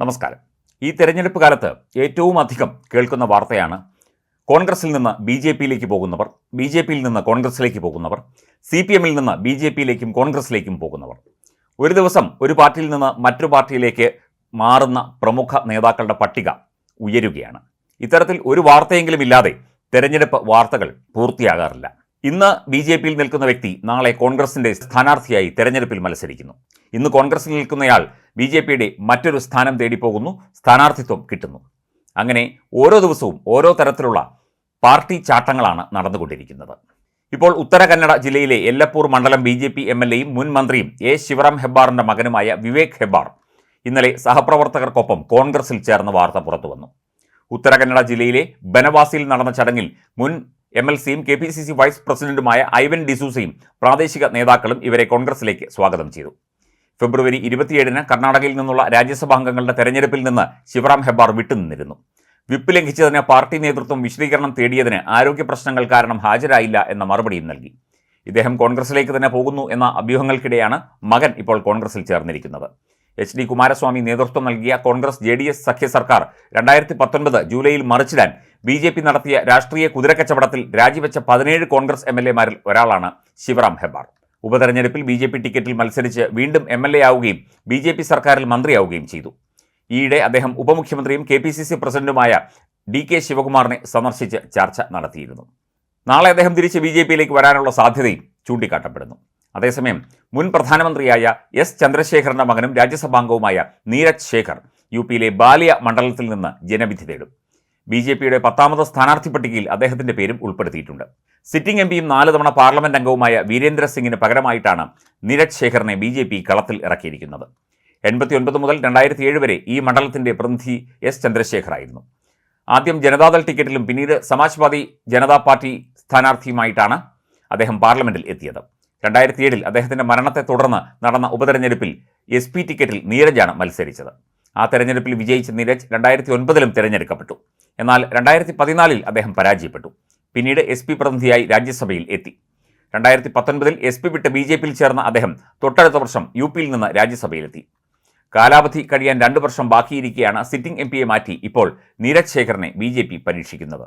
നമസ്കാരം. ഈ തെരഞ്ഞെടുപ്പ് കാലത്ത് ഏറ്റവും അധികം കേൾക്കുന്ന വാർത്തയാണ് കോൺഗ്രസിൽ നിന്ന് ബി ജെ പിയിലേക്ക് പോകുന്നവർ ബി ജെ പിയിൽ നിന്ന് കോൺഗ്രസിലേക്ക് പോകുന്നവർ സി പി എമ്മിൽ നിന്ന് ബി ജെ പിയിലേക്കും കോൺഗ്രസിലേക്കും പോകുന്നവർ. ഒരു ദിവസം ഒരു പാർട്ടിയിൽ നിന്ന് മറ്റൊരു പാർട്ടിയിലേക്ക് മാറുന്ന പ്രമുഖ നേതാക്കളുടെ പട്ടിക ഉയരുകയാണ്. ഇത്തരത്തിൽ ഒരു വാർത്തയെങ്കിലും ഇല്ലാതെ തെരഞ്ഞെടുപ്പ് വാർത്തകൾ പൂർത്തിയാകാറില്ല. ഇന്ന് ബി ജെ പിയിൽ നിൽക്കുന്ന വ്യക്തി നാളെ കോൺഗ്രസിന്റെ സ്ഥാനാർത്ഥിയായി തെരഞ്ഞെടുപ്പിൽ മത്സരിക്കുന്നു. ഇന്ന് കോൺഗ്രസിൽ നിൽക്കുന്നയാൾ ബി ജെ പിയുടെ മറ്റൊരു സ്ഥാനം തേടിപ്പോകുന്നു സ്ഥാനാർത്ഥിത്വം കിട്ടുന്നു. അങ്ങനെ ഓരോ ദിവസവും ഓരോ തരത്തിലുള്ള പാർട്ടി ചാട്ടങ്ങളാണ് നടന്നുകൊണ്ടിരിക്കുന്നത്. ഇപ്പോൾ ഉത്തര കന്നഡ ജില്ലയിലെ എല്ലപ്പൂർ മണ്ഡലം B J P M L എയും മുൻ മന്ത്രിയും എ ശിവറാം ഹെബ്ബാറിന്റെ മകനുമായ വിവേക് ഹെബ്ബാർ ഇന്നലെ സഹപ്രവർത്തകർക്കൊപ്പം കോൺഗ്രസിൽ ചേർന്ന വാർത്ത പുറത്തുവന്നു. ഉത്തര കന്നഡ ജില്ലയിലെ ബനവാസിയിൽ നടന്ന ചടങ്ങിൽ മുൻ എം എൽ സിയും K P C C vice പ്രസിഡന്റുമായ ഐവൻ ഡിസൂസയും പ്രാദേശിക നേതാക്കളും ഇവരെ കോൺഗ്രസിലേക്ക് സ്വാഗതം ചെയ്തു. ഫെബ്രുവരി ഇരുപത്തിയേഴിന് കർണാടകയിൽ നിന്നുള്ള രാജ്യസഭാ അംഗങ്ങളുടെ തെരഞ്ഞെടുപ്പിൽ നിന്ന് ശിവറാം ഹെബ്ബാർ വിട്ടുനിന്നിരുന്നു. വിപ്പ് ലംഘിച്ചതിന് പാർട്ടി നേതൃത്വം വിശദീകരണം തേടിയതിന് ആരോഗ്യ പ്രശ്നങ്ങൾ കാരണം ഹാജരായില്ല എന്ന മറുപടിയും നൽകി. ഇദ്ദേഹം കോൺഗ്രസിലേക്ക് തന്നെ പോകുന്നു എന്ന അഭ്യൂഹങ്ങൾക്കിടെയാണ് മകൻ ഇപ്പോൾ കോൺഗ്രസിൽ ചേർന്നിരിക്കുന്നത്. എച്ച് ഡി കുമാരസ്വാമി നേതൃത്വം നൽകിയ കോൺഗ്രസ് ജെ ഡി എസ് സഖ്യ സർക്കാർ രണ്ടായിരത്തി പത്തൊൻപത് ജൂലൈയിൽ മറിച്ചിടാൻ ബി ജെ പി നടത്തിയ രാഷ്ട്രീയ കുതിരക്കച്ചവടത്തിൽ രാജിവെച്ച പതിനേഴ് കോൺഗ്രസ് എം എൽ എമാരിൽ ഒരാളാണ് ശിവറാം ഹെബ്ബാർ ഉപതെരഞ്ഞെടുപ്പിൽ ബി ജെ പി ടിക്കറ്റിൽ മത്സരിച്ച് വീണ്ടും എം എൽ എ ആവുകയും ബി ജെ പി സർക്കാരിൽ മന്ത്രിയാവുകയും ചെയ്തു. ഈയിടെ അദ്ദേഹം ഉപമുഖ്യമന്ത്രിയും കെ പി സി സി പ്രസിഡന്റുമായ ഡി കെ ശിവകുമാറിനെ സന്ദർശിച്ച് ചർച്ച നടത്തിയിരുന്നു. നാളെ അദ്ദേഹം തിരിച്ച് ബി ജെ പിയിലേക്ക് വരാനുള്ള സാധ്യതയും ചൂണ്ടിക്കാട്ടപ്പെടുന്നു. അതേസമയം മുൻ പ്രധാനമന്ത്രിയായ എസ് ചന്ദ്രശേഖറിന്റെ മകനും രാജ്യസഭാംഗവുമായ നീരജ് ശേഖർ യു പിയിലെ ബാലിയ മണ്ഡലത്തിൽ നിന്ന് ജനവിധി തേടും. ബി ജെ പിയുടെ പത്താമത് സ്ഥാനാർത്ഥി പട്ടികയിൽ അദ്ദേഹത്തിന്റെ പേരും ഉൾപ്പെടുത്തിയിട്ടുണ്ട്. സിറ്റിംഗ് എം പിയും നാല് തവണ പാർലമെന്റ് അംഗവുമായ വീരേന്ദ്ര സിംഗിന് പകരമായിട്ടാണ് നിരജ് ശേഖറിനെ ബി ജെ പി കളത്തിൽ ഇറക്കിയിരിക്കുന്നത്. എൺപത്തിയൊൻപത് മുതൽ രണ്ടായിരത്തി ഏഴ് വരെ ഈ മണ്ഡലത്തിന്റെ പ്രതിനിധി എസ് ചന്ദ്രശേഖറായിരുന്നു. ആദ്യം ജനതാദൾ ടിക്കറ്റിലും പിന്നീട് സമാജ്വാദി ജനതാ പാർട്ടി സ്ഥാനാർത്ഥിയുമായിട്ടാണ് അദ്ദേഹം പാർലമെന്റിൽ എത്തിയത്. രണ്ടായിരത്തി ഏഴിൽ അദ്ദേഹത്തിന്റെ മരണത്തെ തുടർന്ന് നടന്ന ഉപതെരഞ്ഞെടുപ്പിൽ എസ് പി ടിക്കറ്റിൽ നീരജാണ് മത്സരിച്ചത്. ആ തെരഞ്ഞെടുപ്പിൽ വിജയിച്ച നീരജ് രണ്ടായിരത്തി ഒൻപതിലും തിരഞ്ഞെടുക്കപ്പെട്ടു. എന്നാൽ രണ്ടായിരത്തി പതിനാലിൽ അദ്ദേഹം പരാജയപ്പെട്ടു. പിന്നീട് എസ് പി പ്രതിനിധിയായി രാജ്യസഭയിൽ എത്തി. രണ്ടായിരത്തി പത്തൊൻപതിൽ എസ് പി വിട്ട് ബി ജെ പിയിൽ ചേർന്ന അദ്ദേഹം തൊട്ടടുത്ത വർഷം യു പിയിൽ നിന്ന് രാജ്യസഭയിലെത്തി. കാലാവധി കഴിയാൻ രണ്ട് വർഷം ബാക്കിയിരിക്കെയാണ് സിറ്റിംഗ് എം പിയെ മാറ്റി ഇപ്പോൾ നീരജ് ശേഖറിനെ ബി പരീക്ഷിക്കുന്നത്.